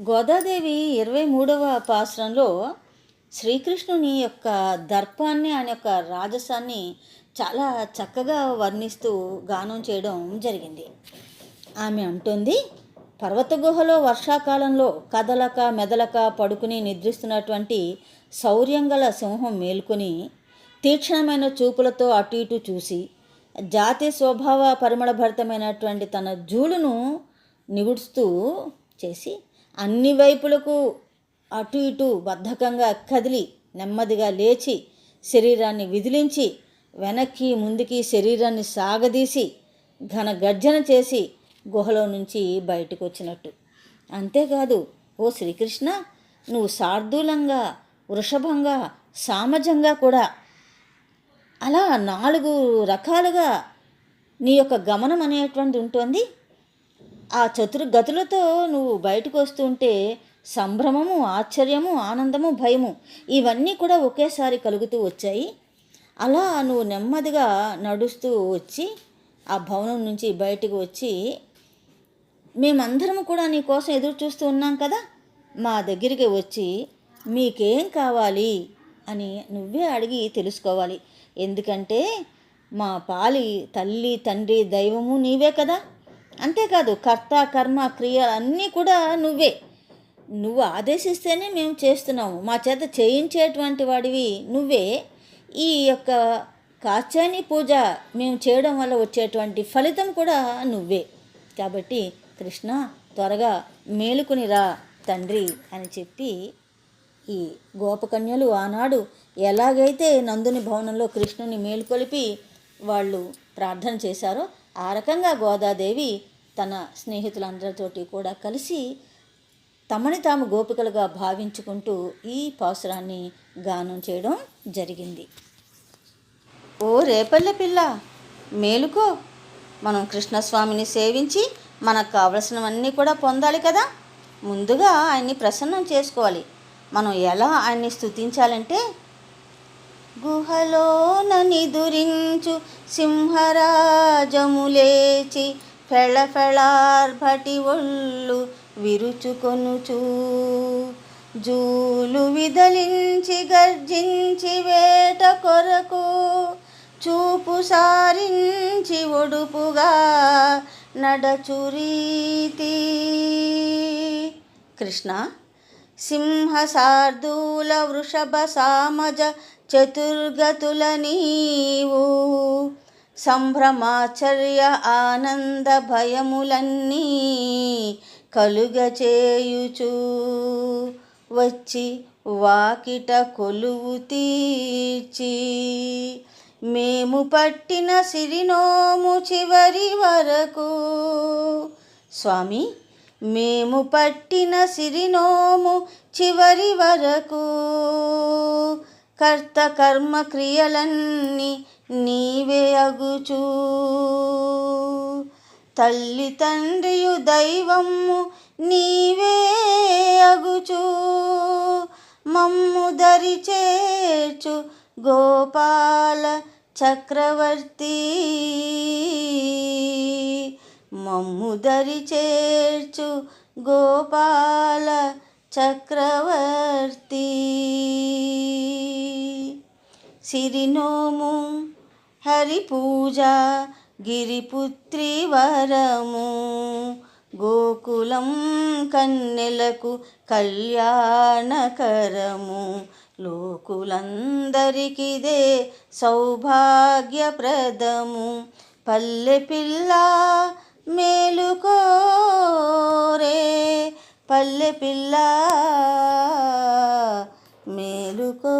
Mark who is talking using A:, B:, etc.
A: గోదాదేవి ఇరవై మూడవ పాశ్రంలో శ్రీకృష్ణుని యొక్క దర్పాన్ని ఆయన యొక్క రాజసాన్ని చాలా చక్కగా వర్ణిస్తూ గానం చేయడం జరిగింది. ఆమె అంటుంది పర్వత గుహలో వర్షాకాలంలో కదలక మెదలక పడుకుని నిద్రిస్తున్నటువంటి శౌర్యంగల సింహం మేల్కొని తీక్షణమైన చూపులతో అటు ఇటు చూసి జాతి స్వభావ పరిమళభరితమైనటువంటి తన జూలును నిగుడుస్తూ చేసి అన్ని వైపులకు అటు ఇటు బద్ధకంగా కదిలి నెమ్మదిగా లేచి శరీరాన్ని విదిలించి వెనక్కి ముందుకి శరీరాన్ని సాగదీసి ఘన గర్జన చేసి గుహలో నుంచి బయటకు వచ్చినట్టు. అంతేకాదు ఓ శ్రీకృష్ణ నువ్వు శార్దూలంగా వృషభంగా సామజంగా కూడా అలా నాలుగు రకాలుగా నీ యొక్క గమనం అనేటువంటి ఉంటుంది. ఆ చతుర్గతులతో నువ్వు బయటకు వస్తుంటే సంభ్రమము ఆశ్చర్యము ఆనందము భయము ఇవన్నీ కూడా ఒకేసారి కలుగుతూ వచ్చాయి. అలా నువ్వు నెమ్మదిగా నడుస్తూ వచ్చి ఆ భవనం నుంచి బయటకు వచ్చి మేమందరము కూడా నీ కోసం ఎదురు చూస్తూ ఉన్నాం కదా? మా దగ్గరికి వచ్చి మీకేం కావాలి? అని నువ్వే అడిగి తెలుసుకోవాలి. ఎందుకంటే మా పాలి తల్లి తండ్రి దైవము నీవే కదా? అంతేకాదు కర్త కర్మ క్రియ అన్నీ కూడా నువ్వే. నువ్వు ఆదేశిస్తేనే మేము చేస్తున్నాము. మా చేత చేయించేటువంటి వాడివి నువ్వే. ఈ యొక్క కాచాని పూజ మేము చేయడం వల్ల వచ్చేటువంటి ఫలితం కూడా నువ్వే. కాబట్టి కృష్ణ త్వరగా మేలుకుని రా తండ్రి అని చెప్పి ఈ గోపకన్యలు ఆనాడు ఎలాగైతే నందుని భవనంలో కృష్ణుని మేలుకొలిపి వాళ్ళు ప్రార్థన చేశారో ఆ రకంగా గోదాదేవి తన స్నేహితులందరితోటి కూడా కలిసి తమని తాము గోపికలుగా భావించుకుంటూ ఈ పాసురాన్ని గానం చేయడం జరిగింది. ఓ రేపల్లె పిల్ల మేలుకో. మనం కృష్ణస్వామిని సేవించి మనకు కావలసినవన్నీ కూడా పొందాలి కదా. ముందుగా ఆయన్ని ప్రసన్నం చేసుకోవాలి. మనం ఎలా ఆయన్ని స్థుతించాలంటే గుహలోన నిదురించు సింహరాజములేచి లేచి ఫెళఫెళార్భటి ఒళ్ళు విరుచుకొనుచూ జూలు విదలించి గర్జించి వేట కొరకు చూపు సారించి ఒడుపుగా నడచురీతి కృష్ణ సింహసార్దూల వృషభ సామజ చతుర్గతుల నీవు సంభ్రమాచర్య ఆనంద భయములన్నీ కలుగచేయుచు. వచ్చి వాకిట కొలువు తీర్చి మేము పట్టిన సిరినోము చివరి వరకు. స్వామి మేము పట్టిన సిరినోము చివరి వరకు. కర్త కర్మ క్రియలన్నీ నీవే అగుచూ. తల్లి తండ్రియు దైవము నీవే అగుచూ. మమ్ము దరి చేర్చు గోపాల చక్రవర్తి. మమ్ము దరి చేర్చు గోపాల చక్రవర్తి. సిరినోము హరిపూజ గిరిపుత్రి వరము గోకులం కన్నెలకు కళ్యాణకరము. లోకులందరికిదే సౌభాగ్యప్రదము. పల్లె పిల్ల మేలుకోరే పల్లె పిల్ల మేలుకో